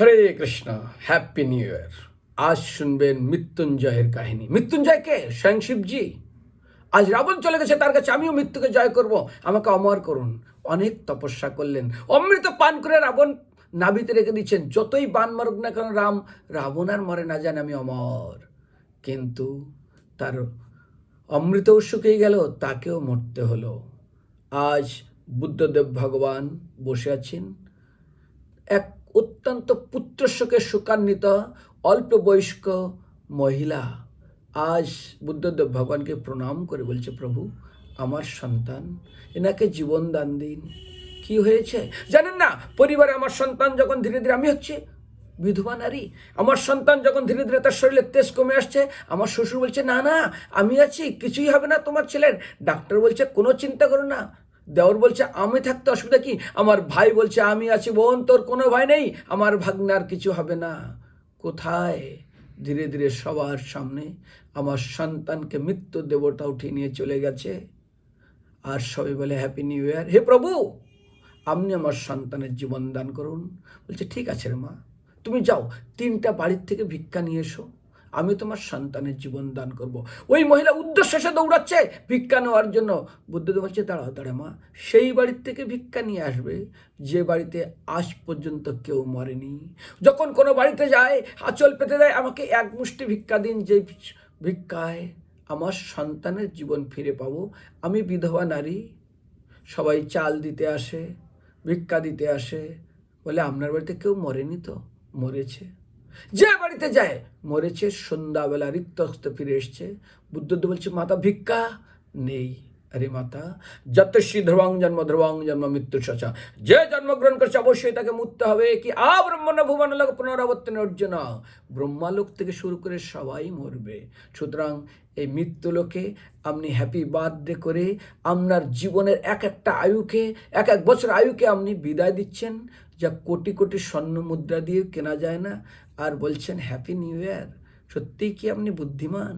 Hare Krishna happy new year আজ শুনবেন মৃত্যুঞ্জয়ের কাহিনী। মৃত্যুঞ্জয় কে স্বয়ং শিবজি। আজ রাবণ চলে গেছে, তার কাছে আমিও মৃত্যুকে জয় করব। আমাকে অমর করুন। অনেক তপস্যা করলেন। অমৃত পান করে রাবণ নাভিতে রেখে দিচ্ছেন। যতই বান মারুক না কেন, রাম, রাবণ আর মরে না জানে আমি অমর। কিন্তু তার অমৃতও শুকিয়ে গেল? তাকেও মরতে হলো। আজ বুদ্ধদেব ভগবান বসে আছেন। এক অত্যন্ত পুত্রশোকে শোকান্বিত অল্প বয়স্ক মহিলা। আজ বুদ্ধদেব ভগবানকে প্রণাম করে বলছে, প্রভু, আমার সন্তান, এনাকে জীবন দান দিন। কি হয়েছে? জানেন না, পরিবারে আমার সন্তান যখন ধীরে ধীরে, আমি হচ্ছে বিধবা নারী, আমার সন্তান যখন ধীরে ধীরে তার শরীরে তেজ কমে আসছে, আমার শ্বশুর বলছে, না না, আমি আছি, কিছুই হবে না তোমার ছেলের। ডাক্তার বলছে, কোনো চিন্তা করো না দেওর বলছে, আমি থাকতে অসুবিধা কি? আমার ভাই বলছে, আমি আছি বোন, তোর কোনো ভাই নেই? আমার ভাগ্নার কিছু হবে না। কোথায়? ধীরে ধীরে সবার সামনে আমার সন্তানকে মৃত্যু দেবতা উঠিয়ে নিয়ে চলে গেছে। আর সবাই বলে হ্যাপি নিউ ইয়ার হে প্রভু, আপনি আমার সন্তানের জীবন দান করুন। বলছে, ঠিক আছে রে মা, তুমি যাও, তিনটা বাড়ির থেকে ভিক্ষা নিয়ে এসো। আমি তোমার সন্তানের জীবন দান করব। ওই মহিলা উদ্দেশ্য সে দৌড়াচ্ছে, ভিক্ষা নেওয়ার জন্য। বুদ্ধদেব বলছে, দাঁড়াও দাঁড়া মা, সেই বাড়ির থেকে ভিক্ষা নিয়ে আসবে। যে বাড়িতে আজ পর্যন্ত কেউ মরেনি। যখন কোনো বাড়িতে যায়, আঁচল পেতে দেয়, আমাকে এক মুষ্টি ভিক্ষা দিন, যে ভিক্ষায় আমার সন্তানের জীবন ফিরে পাবো। আমি বিধবা নারী, সবাই চাল দিতে আসে, ভিক্ষা দিতে আসে। বলে, আপনার বাড়িতে কেউ মরেনি তো? মরেছে। যে বাড়িতে যায় মরেছে সন্ধ্যাবেলা রিক্ত হস্তে ফিরে এসছে। বুদ্ধদেব বলছে মাতা ভিক্ষা নেই। আরে মাতা, যত ধ্রুবাং জন্ম ধ্রুবাং জন্ম মৃত্যু সচা যে জন্মগ্রহণ করছে, অবশ্যই তাকে মুক্ত হবে। কি আ ব্রহ্মণ ভুবন লোক পুনরাবর্তন অর্জুন। ব্রহ্মালোক থেকে শুরু করে সবাই মরবে। সুতরাং এই মৃত্যুলোকে আপনি হ্যাপি বার্থডে করে আপনার জীবনের এক একটা আয়ুকে এক এক বছর আয়ুকে আপনি বিদায় দিচ্ছেন। যা কোটি কোটি স্বর্ণ মুদ্রা দিয়ে কেনা যায় না। আর বলছেন হ্যাপি নিউ ইয়ার সত্যিই কি আপনি বুদ্ধিমান?